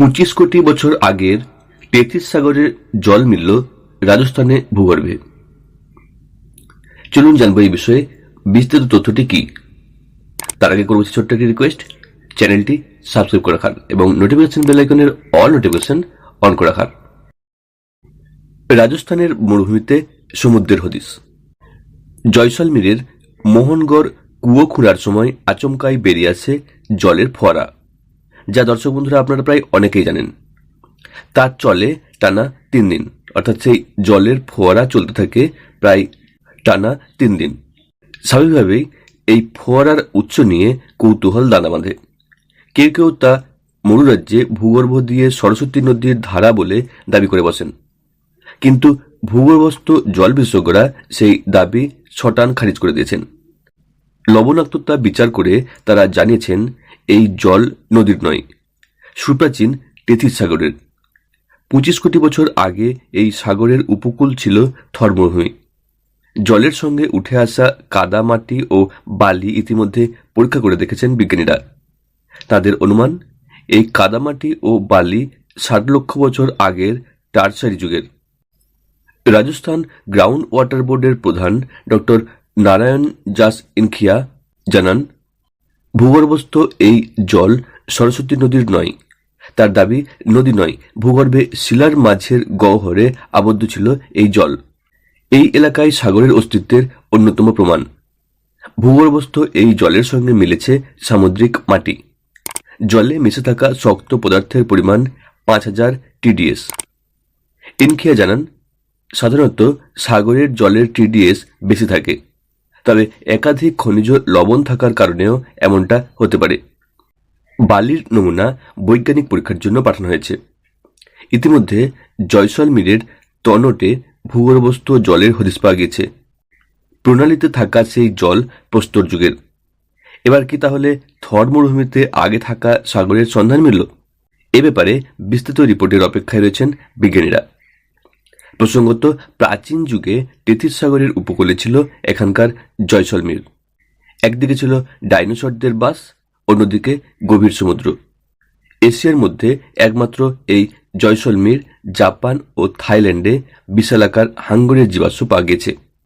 পঁচিশ কোটি বছর আগের টেথিস সাগরের জল মিলল রাজস্থানে ভূগর্ভে। চলুন জানব এই বিষয়ে বিস্তারিত তথ্যটি কি। তার আগে করব ছোট্ট একটি রিকোয়েস্ট চ্যানেলটি সাবস্ক্রাইব করে রাখার এবং নোটিফিকেশন বেল আইকনের অল নোটিফিকেশন অন করে রাখার। রাজস্থানের মরুভূমিতে সমুদ্রের হদিস। জয়সলমীরের মোহনগড় কুয়ো খুঁড়ার সময় আচমকাই বেরিয়ে আসে জলের ফোয়ারা। যা দর্শক বন্ধুরা আপনারা প্রায় অনেকেই জানেন। তার চলে টানা তিন দিন। অর্থাৎ সেই জলের ফোয়ারা চলতে থাকে প্রায় টানা তিন দিন। স্বাভাবিকভাবেই এই ফোয়ারার উৎস নিয়ে কৌতূহল দানা বাঁধে। কেউ কেউ তা মরুরাজ্যে ভূগর্ভ দিয়ে সরস্বতী নদীর ধারা বলে দাবি করে বসেন। কিন্তু ভূগর্ভস্থ জল বিশেষজ্ঞরা সেই দাবি ছটান খারিজ করে দিয়েছেন। লবণাক্ততা বিচার করে তারা জানিয়েছেন এই জল নদীর নয়, সুপ্রাচীন টেথিস সাগরের পঁচিশ কোটি বছর আগে এই সাগরের উপকূল ছিল থর্মভূমি জলের সঙ্গে উঠে আসা কাদা মাটি ও বালি ইতিমধ্যে পরীক্ষা করে দেখেছেন বিজ্ঞানীরা। তাদের অনুমান, এই কাদামাটি ও বালি ষাট লক্ষ বছর আগের টার্সারি যুগের। রাজস্থান গ্রাউন্ড ওয়াটার বোর্ডের প্রধান ডক্টর নারায়ণ জাস ইনখিয়া জানান ভূগর্ভস্থ এই জল সরস্বতী নদীর নয়। তার দাবি, নদী নয়, ভূগর্ভে শিলার মাঝের গহ্বরে আবদ্ধ ছিল এই জল। এই এলাকায় সাগরের অস্তিত্বের অন্যতম প্রমাণ। ভূগর্ভস্থ এই জলের সঙ্গে মিলেছে সামুদ্রিক মাটি। জলে মিশে থাকা শক্ত পদার্থের পরিমাণ পাঁচ হাজার টিডিএস। ইনখিয়া জানান, সাধারণত সাগরের জলের টিডিএস বেশি থাকে। তবে একাধিক খনিজ লবণ থাকার কারণেও এমনটা হতে পারে। বালির নমুনা বৈজ্ঞানিক পরীক্ষার জন্য পাঠানো হয়েছে। ইতিমধ্যে জয়সলমীরের তনটে ভূগর্ভস্থ জলের হদিস পাওয়া গিয়েছে। প্রণালীতে থাকা সেই জল প্রস্তর যুগের। এবার কি তাহলে থর মরুভূমিতে আগে থাকা সাগরের সন্ধান মিলল? এ ব্যাপারে বিস্তৃত রিপোর্টের অপেক্ষায় রয়েছেন বিজ্ঞানীরা। প্রসঙ্গত, প্রাচীন যুগে টেথিস সাগরের উপকূলে ছিল এখানকার জয়সলমীর। একদিকে ছিল ডাইনোসরদের বাস, অন্যদিকে গভীর সমুদ্র। এশিয়ার মধ্যে একমাত্র এই জয়সলমীর, জাপান ও থাইল্যান্ডে বিশালাকার হাঙ্গরের জীবাশ্ম পাওয়া গেছে।